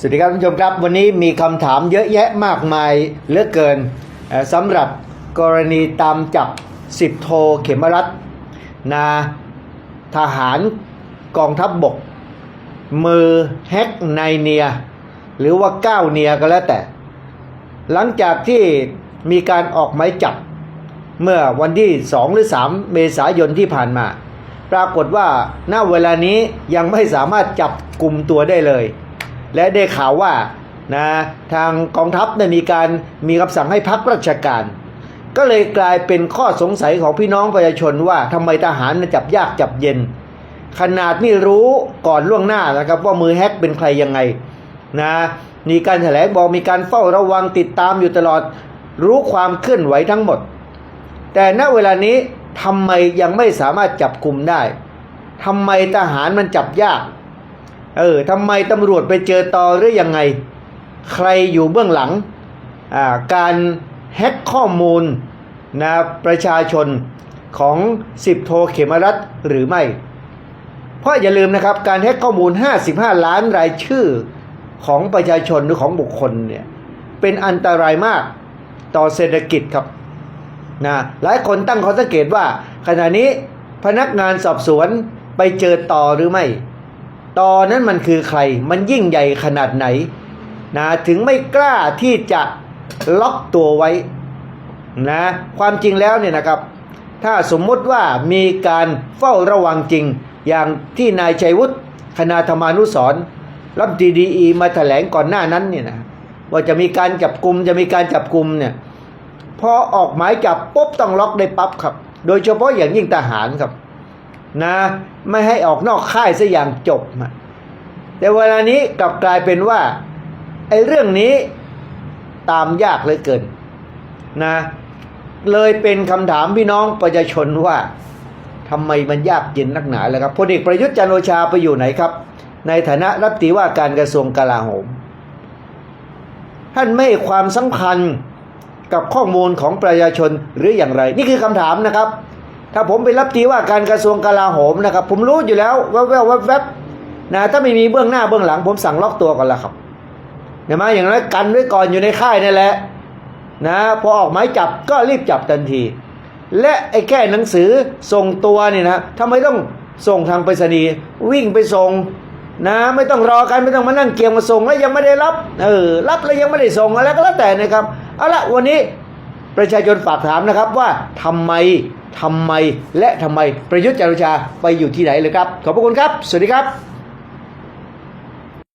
สวัสดีครับท่านผู้ชมครับ วันนี้มีคำถามเยอะแยะมากมายเหลือเกินสำหรับกรณีตามจับสิบโทเขมรัตน์นาทหารกองทัพบบก มือแฮกไนเนีย หรือว่าก้าวเนียก็แล้วแต่ หลังจากที่มีการออกหมายจับเมื่อวันที่ 2 หรือ 3 เมษายนที่ผ่านมา ปรากฏว่าณเวลานี้ยังไม่สามารถจับกลุ่มตัวได้เลย และได้ข่าวว่านะทางกองทัพได้มีการมีคำสั่งให้พักราชการ ก็เลยกลายเป็นข้อสงสัยของพี่น้องประชาชนว่าทำไมทหารจับยากจับเย็น ขนาดนี่รู้ก่อนล่วงหน้านะครับว่ามือแฮกเป็นใครยังไงนะมีการแถลงบอกมีการเฝ้าระวังติดตามอยู่ตลอด รู้ความเคลื่อนไหวทั้งหมด แต่ณเวลานี้ทำไมยังไม่สามารถจับกลุ่มได้ทำไมทหารมันจับยาก เออทำไมตำรวจไปเจอต่อหรือยังไง ใครอยู่เบื้องหลังการแฮ็กข้อมูลนะประชาชนของสิบโทเขมรัตน์หรือไม่ เพราะอย่าลืมนะครับการแฮ็กข้อมูล 55 ล้านรายชื่อของประชาชนหรือของบุคคลเนี่ยเป็นอันตรายมากต่อเศรษฐกิจครับนะหลายคนตั้งข้อสังเกตว่า ขณะนี้พนักงานสอบสวนไปเจอต่อหรือไม่ ตอนนั้นมันคือใคร มันยิ่งใหญ่ขนาดไหนนะถึงไม่กล้าที่จะล็อกตัวไว้นะความจริงแล้วเนี่ยนะครับ ถ้าสมมุติว่ามีการเฝ้าระวังจริง อย่างที่นายชัยวุฒิคณาธรรมานุสรรัฐดีดีมาแถลงก่อนหน้านั้นเนี่ยนะว่าจะมีการจับกลุ่มจะมีการจับกลุ่มเนี่ยพอออกหมายจับปุ๊บต้องล็อกได้ปั๊บครับ โดยเฉพาะอย่างยิ่งทหารครับ นะ ไม่ให้ออกนอกค่ายซะอย่างจบแต่เวลานี้กลับกลายเป็นว่าไอ้เรื่องนี้ตามยากเหลยเกินนะ เลยเป็นคำถามพี่น้องประชาชนว่าทำไมมันยากเย็นนักหนาเลยครับพลเอกประยุทธ์จันโอชาไปอยู่ไหนครับ ในฐานะรัฐตีว่าการกระทรวงกลาโหม ท่านไม่ให้ความสำคัญกับข้อมูลของประชาชนหรืออย่างไร นี่คือคำถามนะครับ ถ้าผมเป็นรัฐมนตรีว่าการกระทรวงกลาโหมนะครับ ผมรู้อยู่แล้วแววแววแวบแวบนะถ้าไม่มีเบื้องหน้าเบื้องหลัง ผมสั่งล็อกตัวก่อนละครับเห็นไหมอย่างนั้นกันไว้ก่อนอยู่ในค่ายนั่นแหละนะพอออกหมายจับก็รีบจับทันที และไอ้แค่หนังสือส่งตัวนี่นะทำไมต้องส่งทางไปรษณีย์วิ่งไปส่งนะไม่ต้องรอกันไม่ต้องมานั่งเกี่ยงมาส่งแล้วยังไม่ได้รับเออรับแล้วยังไม่ได้ส่งอะไรก็แล้วแต่นะครับเอาละวันนี้ ประชาชนฝากถามนะครับว่าทำไมทำไมและทำไมประยุทธ์จันทร์โอชาไปอยู่ที่ไหนเลยครับ ขอบพระคุณครับ สวัสดีครับ